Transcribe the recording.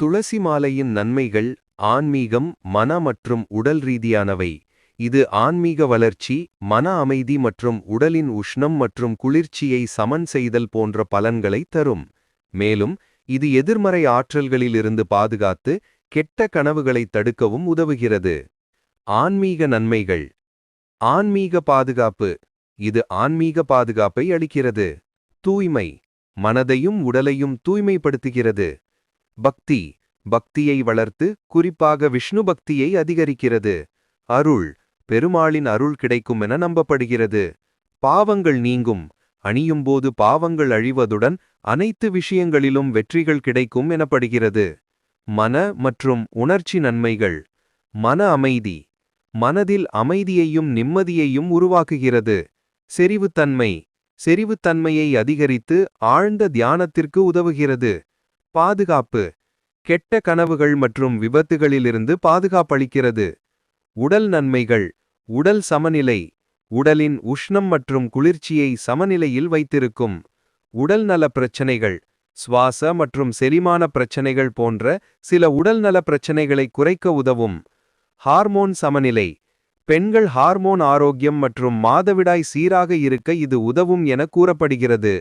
துளசி மாலையின் நன்மைகள் ஆன்மீகம் மன மற்றும் உடல் ரீதியானவை. இது ஆன்மீக வளர்ச்சி மன அமைதி மற்றும் உடலின் உஷ்ணம் மற்றும் குளிர்ச்சியை சமன் செய்தல் போன்ற பலன்களை தரும். மேலும் இது எதிர்மறை ஆற்றல்களிலிருந்து பாதுகாத்து கெட்ட கனவுகளை தடுக்கவும் உதவுகிறது. ஆன்மீக நன்மைகள். ஆன்மீக பாதுகாப்பு. இது ஆன்மீக பாதுகாப்பை அளிக்கிறது. தூய்மை. மனதையும் உடலையும் தூய்மைப்படுத்துகிறது. பக்தி பக்தியை வளர்த்து குறிப்பாக விஷ்ணு பக்தியை அதிகரிக்கிறது. அருள் பெருமாளின் அருள் கிடைக்கும் என நம்பப்படுகிறது. பாவங்கள் நீங்கும் அணியும்போது பாவங்கள் அழிவதுடன் அனைத்து விஷயங்களிலும் வெற்றிகள் கிடைக்கும் எனப்படுகிறது. மன மற்றும் உணர்ச்சி நன்மைகள் மன அமைதி மனதில் அமைதியையும் நிம்மதியையும் உருவாக்குகிறது. செறிவுத்தன்மை செறிவுத்தன்மையை அதிகரித்து ஆழ்ந்த தியானத்திற்கு உதவுகிறது. பாதுகாப்பு. கெட்ட கனவுகள் மற்றும் விபத்துகளிலிருந்து பாதுகாப்பளிக்கிறது. உடல் நன்மைகள். உடல் சமநிலை. உடலின் உஷ்ணம் மற்றும் குளிர்ச்சியை சமநிலையில் வைத்திருக்கும். உடல் நல பிரச்சனைகள். சுவாச மற்றும் செரிமான பிரச்சனைகள் போன்ற சில உடல்நல பிரச்சனைகளை குறைக்க உதவும். ஹார்மோன் சமநிலை. பெண்கள் ஹார்மோன் ஆரோக்கியம் மற்றும் மாதவிடாய் சீராக இருக்க இது உதவும் என கூறப்படுகிறது.